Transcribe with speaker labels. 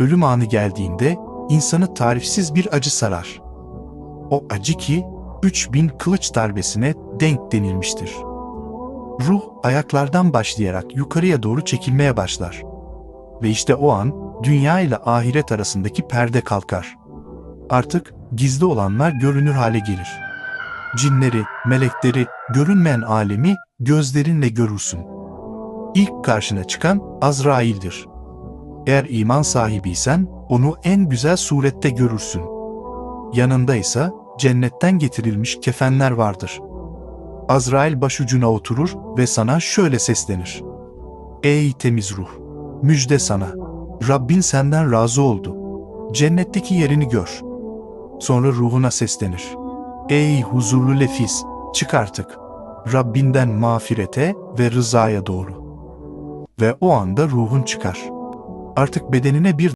Speaker 1: ölüm anı geldiğinde insanı tarifsiz bir acı sarar. O acı ki 3000 kılıç darbesine denk denilmiştir. Ruh ayaklardan başlayarak yukarıya doğru çekilmeye başlar. Ve işte o an dünya ile ahiret arasındaki perde kalkar. Artık gizli olanlar görünür hale gelir. Cinleri, melekleri, görünmeyen alemi gözlerinle görürsün. İlk karşına çıkan Azrail'dir. Eğer iman sahibiysen onu en güzel surette görürsün. Yanında ise cennetten getirilmiş kefenler vardır. Azrail başucuna oturur ve sana şöyle seslenir. Ey temiz ruh! Müjde sana! Rabbin senden razı oldu. Cennetteki yerini gör. Sonra ruhuna seslenir. Ey huzurlu lefis! Çık artık. Rabbinden mağfirete ve rızaya doğru. Ve o anda ruhun çıkar. Artık bedenine bir